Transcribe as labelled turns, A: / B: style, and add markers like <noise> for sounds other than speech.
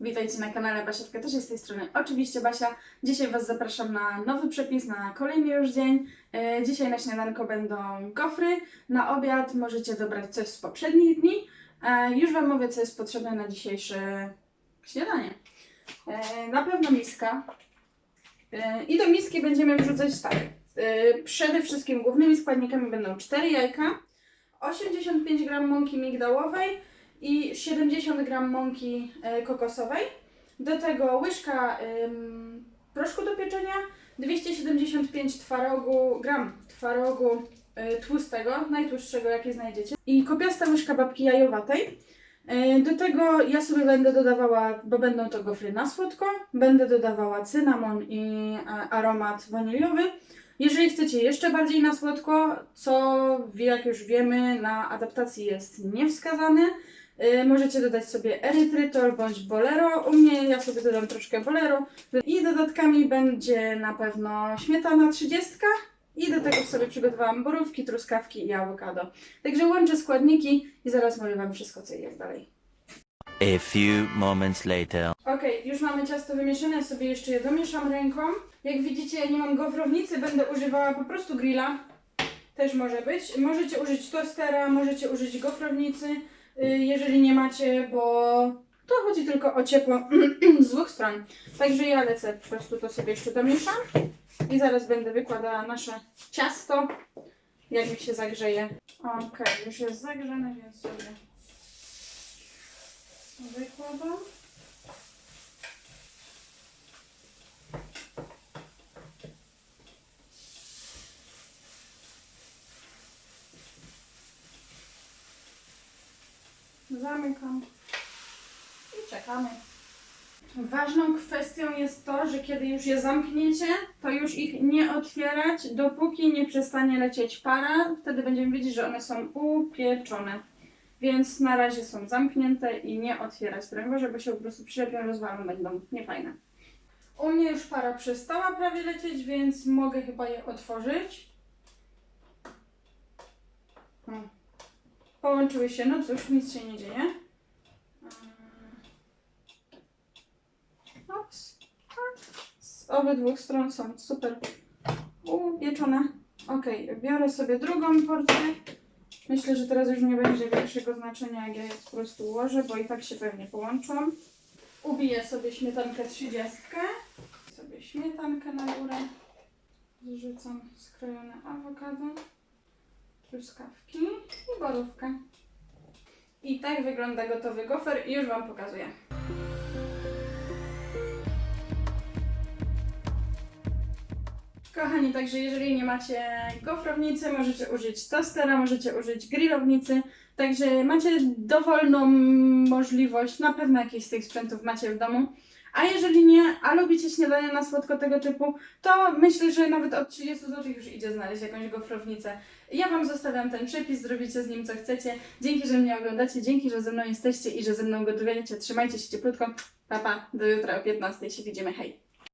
A: Witajcie na kanale Basia w Katarze, z tej strony oczywiście Basia. Dzisiaj Was zapraszam na nowy przepis, na kolejny już dzień. E, Dzisiaj na śniadanko będą gofry, na obiad możecie dobrać coś z poprzednich dni. E, Już Wam mówię, co jest potrzebne na dzisiejsze śniadanie. E, Na pewno miska. I do miski będziemy wrzucać tak. Przede wszystkim głównymi składnikami będą 4 jajka, 85 g mąki migdałowej, i 70 g mąki e, kokosowej. Do tego łyżka proszku do pieczenia, 275 twarogu, gram twarogu y, tłustego, najtłustszego jaki znajdziecie i kopiasta łyżka babki jajowatej. Y, Do tego ja sobie będę dodawała, bo będą to gofry na słodko, będę dodawała cynamon i e, aromat waniliowy. Jeżeli chcecie jeszcze bardziej na słodko, co jak już wiemy na adaptacji jest niewskazane, Y, Możecie dodać sobie erytrytol bądź bolero. U mnie ja sobie dodam troszkę bolero. I dodatkami będzie na pewno śmietana 30. I do tego sobie przygotowałam borówki, truskawki i awokado. Także łączę składniki i zaraz mówię Wam wszystko, co i jak dalej.
B: A few moments later.
A: Ok, już mamy ciasto wymieszane, ja sobie jeszcze je domieszam ręką. Jak widzicie, ja nie mam gofrownicy, będę używała po prostu grilla. Też może być. Możecie użyć tostera, możecie użyć gofrownicy, jeżeli nie macie, bo to chodzi tylko o ciepło <clears throat> z dwóch stron. Także ja lecę, po prostu to sobie jeszcze domieszam i zaraz będę wykładała nasze ciasto, jak mi się zagrzeje. Ok, już jest zagrzane, więc sobie wykładam. Zamykam i czekamy. Ważną kwestią jest to, że kiedy już je zamkniecie, to już ich nie otwierać, dopóki nie przestanie lecieć para. Wtedy będziemy wiedzieć, że one są upieczone. Więc na razie są zamknięte i nie otwierać, broń Boże, bo się po prostu przylepią, rozwalą, będą niefajne. U mnie już para przestała prawie lecieć, więc mogę chyba je otworzyć. O. Połączyły się, no cóż, nic się nie dzieje. Ops. Z obydwu stron są super upieczone. Ok, biorę sobie drugą porcję. Myślę, że teraz już nie będzie większego znaczenia, jak ja je po prostu ułożę, bo i tak się pewnie połączą. Ubiję sobie śmietankę 30. Sobie śmietankę na górę. Zrzucam skrojone awokado, truskawki i borówkę. I tak wygląda gotowy gofer i już Wam pokazuję. Kochani, także jeżeli nie macie gofrownicy, możecie użyć tostera, możecie użyć grillownicy. Także macie dowolną możliwość, na pewno jakieś z tych sprzętów macie w domu. A jeżeli nie, a lubicie śniadania na słodko tego typu, to myślę, że nawet od 30 zł już idzie znaleźć jakąś gofrownicę. Ja Wam zostawiam ten przepis, zrobicie z nim co chcecie. Dzięki, że mnie oglądacie, dzięki, że ze mną jesteście i że ze mną gotujecie. Trzymajcie się cieplutko. Pa, pa, do jutra o 15 się widzimy. Hej!